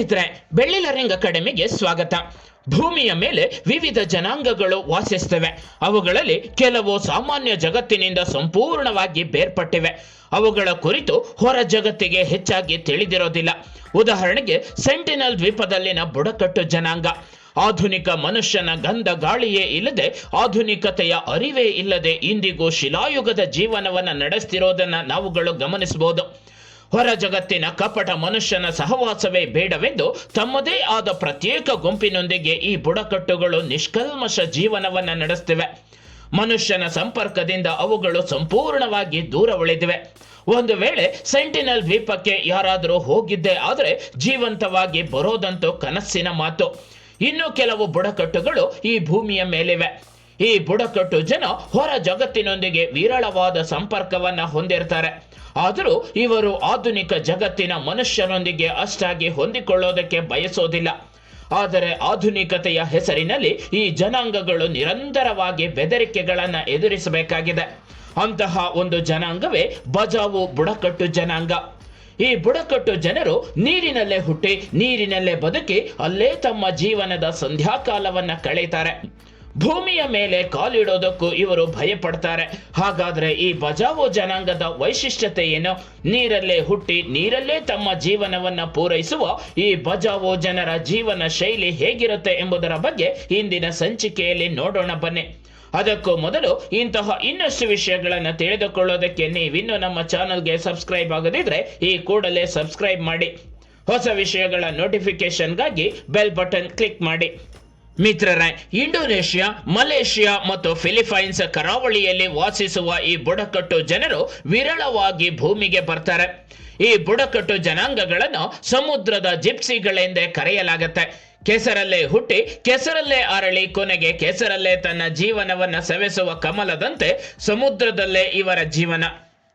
ಸ್ನೇಹಿತರೆ, ಬೆಳ್ಳಿಲರಿಂಗ್ ಅಕಾಡೆಮಿಗೆ ಸ್ವಾಗತ. ಭೂಮಿಯ ಮೇಲೆ ವಿವಿಧ ಜನಾಂಗಗಳು ವಾಸಿಸ್ತವೆ ಅವುಗಳಲ್ಲಿ ಕೆಲವು ಸಾಮಾನ್ಯ ಜಗತ್ತಿನಿಂದ ಸಂಪೂರ್ಣವಾಗಿ ಬೇರ್ಪಟ್ಟಿವೆ. ಅವುಗಳ ಕುರಿತು ಹೊರ ಜಗತ್ತಿಗೆ ಹೆಚ್ಚಾಗಿ ತಿಳಿದಿರೋದಿಲ್ಲ. ಉದಾಹರಣೆಗೆ, ಸೆಂಟಿನಲ್ ದ್ವೀಪದಲ್ಲಿನ ಬುಡಕಟ್ಟು ಜನಾಂಗ. ಆಧುನಿಕ ಮನುಷ್ಯನ ಗಂಧ ಗಾಳಿಯೇ ಇಲ್ಲದೆ ಆಧುನಿಕತೆಯ ಅರಿವೇ ಇಲ್ಲದೆ ಇಂದಿಗೂ ಶಿಲಾಯುಗದ ಜೀವನವನ್ನ ನಡೆಸ್ತಿರೋದನ್ನ ನಾವುಗಳು ಗಮನಿಸಬಹುದು ಹೊರ ಜಗತ್ತಿನ ಕಪಟ ಮನುಷ್ಯನ ಸಹವಾಸವೇ ಬೇಡವೆಂದು ತಮ್ಮದೇ ಆದ ಪ್ರತ್ಯೇಕ ಗುಂಪಿನೊಂದಿಗೆ ಈ ಬುಡಕಟ್ಟುಗಳು ನಿಷ್ಕಲ್ಮಶ ಜೀವನವನ್ನ ನಡೆಸ್ತಿವೆ. ಮನುಷ್ಯನ ಸಂಪರ್ಕದಿಂದ ಅವುಗಳು ಸಂಪೂರ್ಣವಾಗಿ ದೂರ ಉಳಿದಿವೆ. ಒಂದು ವೇಳೆ ಸೆಂಟಿನಲ್ ದ್ವೀಪಕ್ಕೆ ಯಾರಾದರೂ ಹೋಗಿದ್ದೇ ಆದರೆ ಜೀವಂತವಾಗಿ ಬರೋದಂತೂ ಕನಸಿನ ಮಾತು. ಇನ್ನು ಕೆಲವು ಬುಡಕಟ್ಟುಗಳು ಈ ಭೂಮಿಯ ಮೇಲಿವೆ. ಈ ಬುಡಕಟ್ಟು ಜನ ಹೊರ ಜಗತ್ತಿನೊಂದಿಗೆ ವಿರಳವಾದ ಸಂಪರ್ಕವನ್ನ ಹೊಂದಿರ್ತಾರೆ. ಆದರೂ ಇವರು ಆಧುನಿಕ ಜಗತ್ತಿನ ಮನುಷ್ಯನೊಂದಿಗೆ ಅಷ್ಟಾಗಿ ಹೊಂದಿಕೊಳ್ಳೋದಕ್ಕೆ ಬಯಸೋದಿಲ್ಲ. ಆದರೆ ಆಧುನಿಕತೆಯ ಹೆಸರಿನಲ್ಲಿ ಈ ಜನಾಂಗಗಳು ನಿರಂತರವಾಗಿ ಬೆದರಿಕೆಗಳನ್ನು ಎದುರಿಸಬೇಕಾಗಿದೆ. ಅಂತಹ ಒಂದು ಜನಾಂಗವೇ ಬಜಾವು ಬುಡಕಟ್ಟು ಜನಾಂಗ. ಈ ಬುಡಕಟ್ಟು ಜನರು ನೀರಿನಲ್ಲೇ ಹುಟ್ಟಿ ನೀರಿನಲ್ಲೇ ಬದುಕಿ ಅಲ್ಲೇ ತಮ್ಮ ಜೀವನದ ಸಂಧ್ಯಾಕಾಲವನ್ನ ಕಳೀತಾರೆ. ಭೂಮಿಯ ಮೇಲೆ ಕಾಲಿಡೋದಕ್ಕೂ ಇವರು ಭಯಪಡ್ತಾರೆ. ಹಾಗಾದ್ರೆ ಈ ಬಜಾವೋ ಜನಾಂಗದ ವೈಶಿಷ್ಟ್ಯತೆ ಏನು ನೀರಲ್ಲೇ ಹುಟ್ಟಿ ನೀರಲ್ಲೇ ತಮ್ಮ ಜೀವನವನ್ನ ಪೂರೈಸುವ ಈ ಬಜಾವೋ ಜನರ ಜೀವನ ಶೈಲಿ ಹೇಗಿರುತ್ತೆ ಎಂಬುದರ ಬಗ್ಗೆ ಇಂದಿನ ಸಂಚಿಕೆಯಲ್ಲಿ ನೋಡೋಣ ಬನ್ನಿ. ಅದಕ್ಕೂ ಮೊದಲು ಇಂತಹ ಇನ್ನಷ್ಟು ವಿಷಯಗಳನ್ನು ತಿಳಿದುಕೊಳ್ಳೋದಕ್ಕೆ ನೀವಿನ್ನು ನಮ್ಮ ಚಾನಲ್ಗೆ ಸಬ್ಸ್ಕ್ರೈಬ್ ಆಗದಿದ್ರೆ ಈ ಕೂಡಲೇ ಸಬ್ಸ್ಕ್ರೈಬ್ ಮಾಡಿ. ಹೊಸ ವಿಷಯಗಳ ನೋಟಿಫಿಕೇಶನ್ಗಾಗಿ ಬೆಲ್ ಬಟನ್ ಕ್ಲಿಕ್ ಮಾಡಿ. ಮಿತ್ರರೇ, ಇಂಡೋನೇಷ್ಯಾ, ಮಲೇಷ್ಯಾ ಮತ್ತು ಫಿಲಿಪೈನ್ಸ್ ಕರಾವಳಿಯಲ್ಲಿ ವಾಸಿಸುವ ಈ ಬುಡಕಟ್ಟು ಜನರು ವಿರಳವಾಗಿ ಭೂಮಿಗೆ ಬರ್ತಾರೆ. ಈ ಬುಡಕಟ್ಟು ಜನಾಂಗಗಳನ್ನು ಸಮುದ್ರದ ಜಿಪ್ಸಿಗಳೆಂದೇ ಕರೆಯಲಾಗುತ್ತೆ. ಕೆಸರಲ್ಲೇ ಹುಟ್ಟಿ, ಕೆಸರಲ್ಲೇ ಅರಳಿ ಕೊನೆಗೆ ಕೆಸರಲ್ಲೇ ತನ್ನ ಜೀವನವನ್ನ ಸವೆಸುವ ಕಮಲದಂತೆ ಸಮುದ್ರದಲ್ಲೇ ಇವರ ಜೀವನ.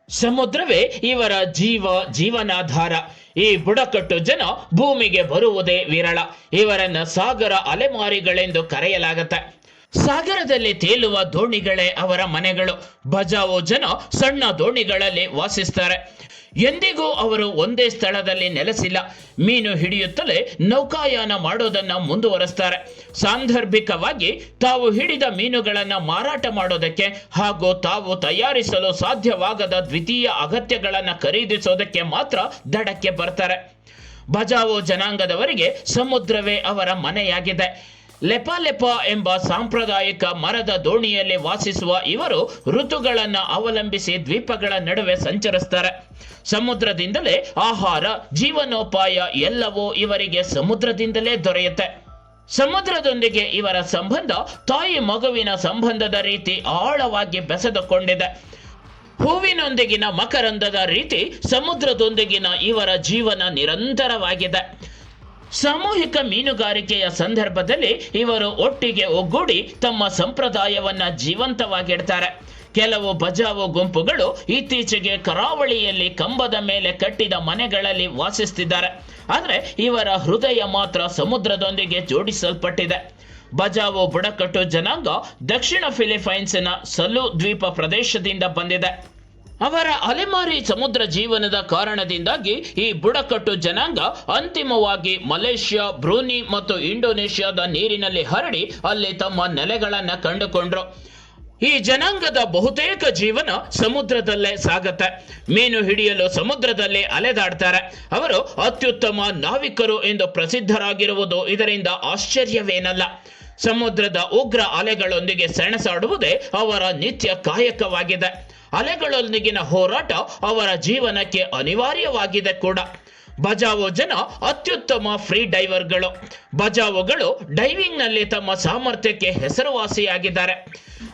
ಸಮುದ್ರವೇ ಇವರ ಜೀವ ಜೀವನಾಧಾರ. ಈ ಬುಡಕಟ್ಟು ಜನ ಭೂಮಿಗೆ ಬರುವುದೇ ವಿರಳ. ಇವರನ್ನ ಸಾಗರ ಅಲೆಮಾರಿಗಳೆಂದು ಕರೆಯಲಾಗತ್ತೆ. ಸಾಗರದಲ್ಲಿ ತೇಲುವ ದೋಣಿಗಳೇ ಅವರ ಮನೆಗಳು. ಬಜಾವೋ ಜನ ಸಣ್ಣ ದೋಣಿಗಳಲ್ಲಿ ವಾಸಿಸ್ತಾರೆ. ಎಂದಿಗೂ ಅವರು ಒಂದೇ ಸ್ಥಳದಲ್ಲಿ ನೆಲೆಸಿಲ್ಲ. ಮೀನು ಹಿಡಿಯುತ್ತಲೇ ನೌಕಾಯಾನ ಮಾಡೋದನ್ನ ಮುಂದುವರೆಸ್ತಾರೆ. ಸಾಂದರ್ಭಿಕವಾಗಿ ತಾವು ಹಿಡಿದ ಮೀನುಗಳನ್ನು ಮಾರಾಟ ಮಾಡೋದಕ್ಕೆ ಹಾಗೂ ತಾವು ತಯಾರಿಸಲು ಸಾಧ್ಯವಾಗದ ದ್ವಿತೀಯ ಅಗತ್ಯಗಳನ್ನು ಖರೀದಿಸೋದಕ್ಕೆ ಮಾತ್ರ ದಡಕ್ಕೆ ಬರ್ತಾರೆ. ಬಜಾವೋ ಜನಾಂಗದವರಿಗೆ ಸಮುದ್ರವೇ ಅವರ ಮನೆಯಾಗಿದೆ. ಲೆಪಾಲೆಪ ಎಂಬ ಸಾಂಪ್ರದಾಯಿಕ ಮರದ ದೋಣಿಯಲ್ಲಿ ವಾಸಿಸುವ ಇವರು ಋತುಗಳನ್ನು ಅವಲಂಬಿಸಿ ದ್ವೀಪಗಳ ನಡುವೆ ಸಂಚರಿಸ್ತಾರೆ. ಸಮುದ್ರದಿಂದಲೇ ಆಹಾರ, ಜೀವನೋಪಾಯ ಎಲ್ಲವೂ ಇವರಿಗೆ ಸಮುದ್ರದಿಂದಲೇ ದೊರೆಯುತ್ತೆ. ಸಮುದ್ರದೊಂದಿಗೆ ಇವರ ಸಂಬಂಧ ತಾಯಿ ಮಗುವಿನ ಸಂಬಂಧದ ರೀತಿ ಆಳವಾಗಿ ಬೆಸೆದುಕೊಂಡಿದೆ. ಹೂವಿನೊಂದಿಗಿನ ಮಕರಂದದ ರೀತಿ ಸಮುದ್ರದೊಂದಿಗಿನ ಇವರ ಜೀವನ ನಿರಂತರವಾಗಿದೆ. ಸಾಮೂಹಿಕ ಮೀನುಗಾರಿಕೆಯ ಸಂದರ್ಭದಲ್ಲಿ ಇವರು ಒಟ್ಟಿಗೆ ಒಗ್ಗೂಡಿ ತಮ್ಮ ಸಂಪ್ರದಾಯವನ್ನ ಜೀವಂತವಾಗಿಡ್ತಾರೆ. ಕೆಲವು ಬಜಾವು ಗುಂಪುಗಳು ಇತ್ತೀಚೆಗೆ ಕರಾವಳಿಯಲ್ಲಿ ಕಂಬದ ಮೇಲೆ ಕಟ್ಟಿದ ಮನೆಗಳಲ್ಲಿ ವಾಸಿಸ್ತಿದ್ದಾರೆ. ಆದರೆ ಇವರ ಹೃದಯ ಮಾತ್ರ ಸಮುದ್ರದೊಂದಿಗೆ ಜೋಡಿಸಲ್ಪಟ್ಟಿದೆ. ಬಜಾವೋ ಬುಡಕಟ್ಟು ಜನಾಂಗ ದಕ್ಷಿಣ ಫಿಲಿಪೈನ್ಸ್ನ ಸಲು ದ್ವೀಪ ಪ್ರದೇಶದಿಂದ ಬಂದಿದೆ. ಅವರ ಅಲೆಮಾರಿ ಸಮುದ್ರ ಜೀವನದ ಕಾರಣದಿಂದಾಗಿ ಈ ಬುಡಕಟ್ಟು ಜನಾಂಗ ಅಂತಿಮವಾಗಿ ಮಲೇಷ್ಯಾ, ಬ್ರೂನಿ ಮತ್ತು ಇಂಡೋನೇಷ್ಯಾದ ನೀರಿನಲ್ಲಿ ಹರಡಿ ಅಲ್ಲಿ ತಮ್ಮ ನೆಲೆಗಳನ್ನು ಕಂಡುಕೊಂಡ್ರು. ಈ ಜನಾಂಗದ ಬಹುತೇಕ ಜೀವನ ಸಮುದ್ರದಲ್ಲೇ ಸಾಗತ್ತೆ. ಮೀನು ಹಿಡಿಯಲು ಸಮುದ್ರದಲ್ಲಿ ಅಲೆದಾಡ್ತಾರೆ. ಅವರು ಅತ್ಯುತ್ತಮ ನಾವಿಕರು ಎಂದು ಪ್ರಸಿದ್ಧರಾಗಿರುವುದು ಇದರಿಂದ ಆಶ್ಚರ್ಯವೇನಲ್ಲ. ಸಮುದ್ರದ ಉಗ್ರ ಅಲೆಗಳೊಂದಿಗೆ ಸೆಣಸಾಡುವುದೇ ಅವರ ನಿತ್ಯ ಕಾಯಕವಾಗಿದೆ. ಅಲೆಗಳೊಂದಿಗಿನ ಹೋರಾಟ ಅವರ ಜೀವನಕ್ಕೆ ಅನಿವಾರ್ಯವಾಗಿದೆ ಕೂಡ. ಬಜಾವೋ ಜನ ಅತ್ಯುತ್ತಮ ಫ್ರೀ ಡೈವರ್ಗಳು. ಬಜಾವೋಗಳು ಡೈವಿಂಗ್ನಲ್ಲಿ ತಮ್ಮ ಸಾಮರ್ಥ್ಯಕ್ಕೆ ಹೆಸರುವಾಸಿಯಾಗಿದ್ದಾರೆ.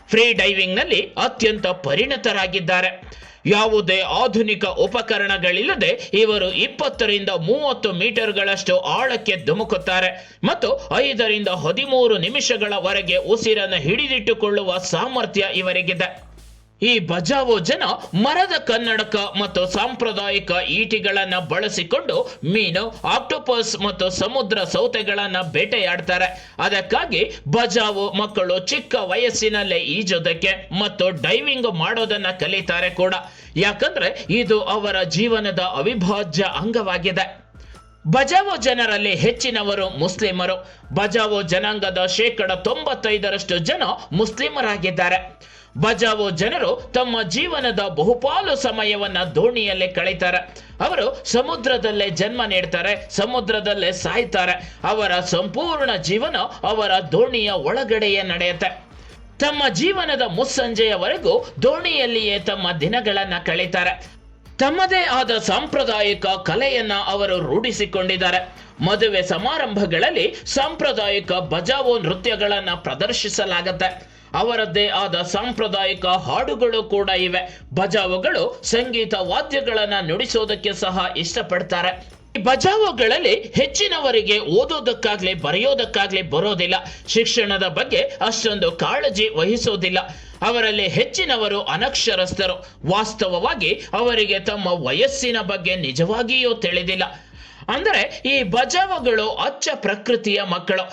ಫ್ರೀ ಡೈವಿಂಗ್ನಲ್ಲಿ ಅತ್ಯಂತ ಪರಿಣತರಾಗಿದ್ದಾರೆ. ಯಾವುದೇ ಆಧುನಿಕ ಉಪಕರಣಗಳಿಲ್ಲದೆ ಇವರು ಇಪ್ಪತ್ತರಿಂದ ಮೂವತ್ತು ಮೀಟರ್ಗಳಷ್ಟು ಆಳಕ್ಕೆ ಧುಮುಕುತ್ತಾರೆ ಮತ್ತು ಐದರಿಂದ ಹದಿಮೂರು ನಿಮಿಷಗಳವರೆಗೆ ಉಸಿರನ್ನು ಹಿಡಿದಿಟ್ಟುಕೊಳ್ಳುವ ಸಾಮರ್ಥ್ಯ ಇವರಿಗಿದೆ. ಈ ಬಜಾವೋ ಜನ ಮರದ ಕನ್ನಡಕ ಮತ್ತು ಸಾಂಪ್ರದಾಯಿಕ ಈಟಿಗಳನ್ನ ಬಳಸಿಕೊಂಡು ಮೀನು, ಆಕ್ಟೋಪಸ್ ಮತ್ತು ಸಮುದ್ರ ಸೌತೆಗಳನ್ನ ಬೇಟೆಯಾಡ್ತಾರೆ. ಅದಕ್ಕಾಗಿ ಬಜಾವೋ ಮಕ್ಕಳು ಚಿಕ್ಕ ವಯಸ್ಸಿನಲ್ಲೇ ಈಜೋದಕ್ಕೆ ಮತ್ತು ಡೈವಿಂಗ್ ಮಾಡೋದನ್ನ ಕಲಿತಾರೆ ಕೂಡ. ಯಾಕಂದ್ರೆ ಇದು ಅವರ ಜೀವನದ ಅವಿಭಾಜ್ಯ ಅಂಗವಾಗಿದೆ. ಬಜಾವೋ ಜನರಲ್ಲಿ ಹೆಚ್ಚಿನವರು ಮುಸ್ಲಿಮರು. ಬಜಾವೋ ಜನಾಂಗದ ಶೇಕಡ ತೊಂಬತ್ತೈದರಷ್ಟು ಜನ ಮುಸ್ಲಿಮರಾಗಿದ್ದಾರೆ. ಬಜಾವೋ ಜನರು ತಮ್ಮ ಜೀವನದ ಬಹುಪಾಲು ಸಮಯವನ್ನ ದೋಣಿಯಲ್ಲೇ ಕಳೀತಾರೆ. ಅವರು ಸಮುದ್ರದಲ್ಲೇ ಜನ್ಮ ನೀಡ್ತಾರೆ, ಸಮುದ್ರದಲ್ಲೇ ಸಾಯ್ತಾರೆ. ಅವರ ಸಂಪೂರ್ಣ ಜೀವನ ಅವರ ದೋಣಿಯ ಒಳಗಡೆಯೇ ನಡೆಯುತ್ತೆ. ತಮ್ಮ ಜೀವನದ ಮುಸ್ಸಂಜೆಯವರೆಗೂ ದೋಣಿಯಲ್ಲಿಯೇ ತಮ್ಮ ದಿನಗಳನ್ನ ಕಳೀತಾರೆ. ತಮ್ಮದೇ ಆದ ಸಾಂಪ್ರದಾಯಿಕ ಕಲೆಯನ್ನ ಅವರು ರೂಢಿಸಿಕೊಂಡಿದ್ದಾರೆ. ಮದುವೆ ಸಮಾರಂಭಗಳಲ್ಲಿ ಸಾಂಪ್ರದಾಯಿಕ ಬಜಾವೋ ನೃತ್ಯಗಳನ್ನ ಪ್ರದರ್ಶಿಸಲಾಗತ್ತೆ. ಅವರದ್ದೇ ಆದ ಸಾಂಪ್ರದಾಯಿಕ ಹಾಡುಗಳು ಕೂಡ ಇವೆ. ಬಜಾವೋಗಳು ಸಂಗೀತ ವಾದ್ಯಗಳನ್ನ ನುಡಿಸೋದಕ್ಕೆ ಸಹ ಇಷ್ಟಪಡ್ತಾರೆ. ಈ ಬಜಾವೋಗಳಲ್ಲಿ ಹೆಚ್ಚಿನವರಿಗೆ ಓದೋದಕ್ಕಾಗ್ಲಿ, ಬರೆಯೋದಕ್ಕಾಗ್ಲಿ ಬರೋದಿಲ್ಲ. ಶಿಕ್ಷಣದ ಬಗ್ಗೆ ಅಷ್ಟೊಂದು ಕಾಳಜಿ ವಹಿಸೋದಿಲ್ಲ. ಅವರಲ್ಲಿ ಹೆಚ್ಚಿನವರು ಅನಕ್ಷರಸ್ಥರು. ವಾಸ್ತವವಾಗಿ ಅವರಿಗೆ ತಮ್ಮ ವಯಸ್ಸಿನ ಬಗ್ಗೆ ನಿಜವಾಗಿಯೂ ತಿಳಿದಿಲ್ಲ. ಅಂದರೆ ಈ ಬಜಾವಗಳು ಅಚ್ಚ ಪ್ರಕೃತಿಯ ಮಕ್ಕಳು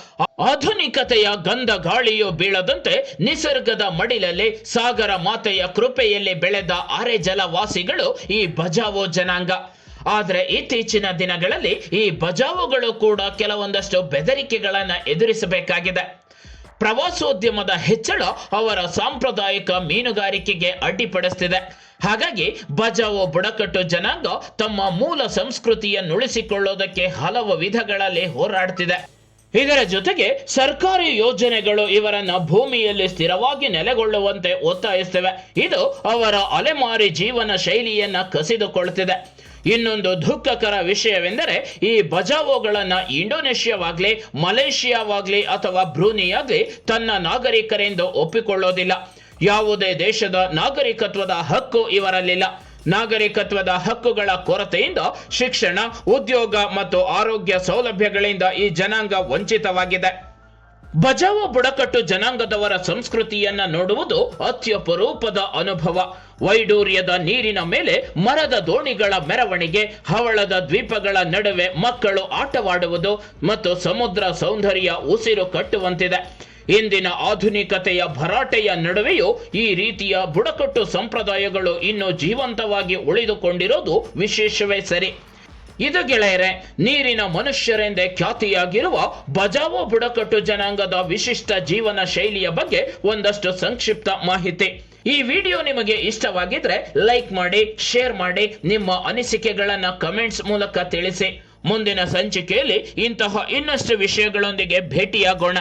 ಆಧುನಿಕತೆಯ ಗಂಧ ಗಾಳಿಯು ಬೀಳದಂತೆ ನಿಸರ್ಗದ ಮಡಿಲಲ್ಲಿ ಸಾಗರ ಮಾತೆಯ ಕೃಪೆಯಲ್ಲಿ ಬೆಳೆದ ಅರೆ ಜಲವಾಸಿಗಳು ಈ ಬಜಾವೋ ಜನಾಂಗ. ಆದರೆ ಇತ್ತೀಚಿನ ದಿನಗಳಲ್ಲಿ ಈ ಬಜಾವುಗಳು ಕೂಡ ಕೆಲವೊಂದಷ್ಟು ಬೆದರಿಕೆಗಳನ್ನು ಎದುರಿಸಬೇಕಾಗಿದೆ. ಪ್ರವಾಸೋದ್ಯಮದ ಹೆಚ್ಚಳ ಅವರ ಸಾಂಪ್ರದಾಯಿಕ ಮೀನುಗಾರಿಕೆಗೆ ಅಡ್ಡಿಪಡಿಸ್ತಿದೆ. ಹಾಗಾಗಿ ಬಜಾವೋ ಬುಡಕಟ್ಟು ಜನಾಂಗ ತಮ್ಮ ಮೂಲ ಸಂಸ್ಕೃತಿಯನ್ನು ಉಳಿಸಿಕೊಳ್ಳೋದಕ್ಕೆ ಹಲವು ವಿಧಗಳಲ್ಲಿ ಹೋರಾಡ್ತಿದೆ. ಇದರ ಜೊತೆಗೆ ಸರ್ಕಾರಿ ಯೋಜನೆಗಳು ಇವರನ್ನ ಭೂಮಿಯಲ್ಲಿ ಸ್ಥಿರವಾಗಿ ನೆಲೆಗೊಳ್ಳುವಂತೆ ಒತ್ತಾಯಿಸ್ತವೆ ಇದು ಅವರ ಅಲೆಮಾರಿ ಜೀವನ ಶೈಲಿಯನ್ನ ಕಸಿದುಕೊಳ್ತಿದೆ. ಇನ್ನೊಂದು ದುಃಖಕರ ವಿಷಯವೆಂದರೆ ಈ ಬಜಾವೋಗಳನ್ನ ಇಂಡೋನೇಷ್ಯಾವಾಗ್ಲಿ, ಮಲೇಷಿಯಾವಾಗ್ಲಿ ಅಥವಾ ಬ್ರೂನಿಯಾಗ್ಲಿ ತನ್ನ ನಾಗರಿಕರೆಂದು ಒಪ್ಪಿಕೊಳ್ಳೋದಿಲ್ಲ. ಯಾವುದೇ ದೇಶದ ನಾಗರಿಕತ್ವದ ಹಕ್ಕು ಇವರಲ್ಲಿಲ್ಲ. ನಾಗರಿಕತ್ವದ ಹಕ್ಕುಗಳ ಕೊರತೆಯಿಂದ ಶಿಕ್ಷಣ, ಉದ್ಯೋಗ ಮತ್ತು ಆರೋಗ್ಯ ಸೌಲಭ್ಯಗಳಿಂದ ಈ ಜನಾಂಗ ವಂಚಿತವಾಗಿದೆ. ಬಜಾವ ಬುಡಕಟ್ಟು ಜನಾಂಗದವರ ಸಂಸ್ಕೃತಿಯನ್ನ ನೋಡುವುದು ಅತ್ಯಪರೂಪದ ಅನುಭವ. ವೈಡೂರ್ಯದ ನೀರಿನ ಮೇಲೆ ಮರದ ದೋಣಿಗಳ ಮೆರವಣಿಗೆ, ಹವಳದ ದ್ವೀಪಗಳ ನಡುವೆ ಮಕ್ಕಳು ಆಟವಾಡುವುದು ಮತ್ತು ಸಮುದ್ರ ಸೌಂದರ್ಯ ಉಸಿರು ಕಟ್ಟುವಂತಿದೆ. ಇಂದಿನ ಆಧುನಿಕತೆಯ ಭರಾಟೆಯ ನಡುವೆಯೂ ಈ ರೀತಿಯ ಬುಡಕಟ್ಟು ಸಂಪ್ರದಾಯಗಳು ಇನ್ನೂ ಜೀವಂತವಾಗಿ ಉಳಿದುಕೊಂಡಿರೋದು ವಿಶೇಷವೇ ಸರಿ. ಇದು ಗೆಳೆಯರೆ, ನೀರಿನ ಮನುಷ್ಯರೆಂದೇ ಖ್ಯಾತಿಯಾಗಿರುವ ಬಜಾವೋ ಬುಡಕಟ್ಟು ಜನಾಂಗದ ವಿಶಿಷ್ಟ ಜೀವನ ಶೈಲಿಯ ಬಗ್ಗೆ ಒಂದಷ್ಟು ಸಂಕ್ಷಿಪ್ತ ಮಾಹಿತಿ. ಈ ವಿಡಿಯೋ ನಿಮಗೆ ಇಷ್ಟವಾಗಿದ್ರೆ ಲೈಕ್ ಮಾಡಿ, ಶೇರ್ ಮಾಡಿ, ನಿಮ್ಮ ಅನಿಸಿಕೆಗಳನ್ನ ಕಮೆಂಟ್ಸ್ ಮೂಲಕ ತಿಳಿಸಿ. ಮುಂದಿನ ಸಂಚಿಕೆಯಲ್ಲಿ ಇಂತಹ ಇನ್ನಷ್ಟು ವಿಷಯಗಳೊಂದಿಗೆ ಭೇಟಿಯಾಗೋಣ.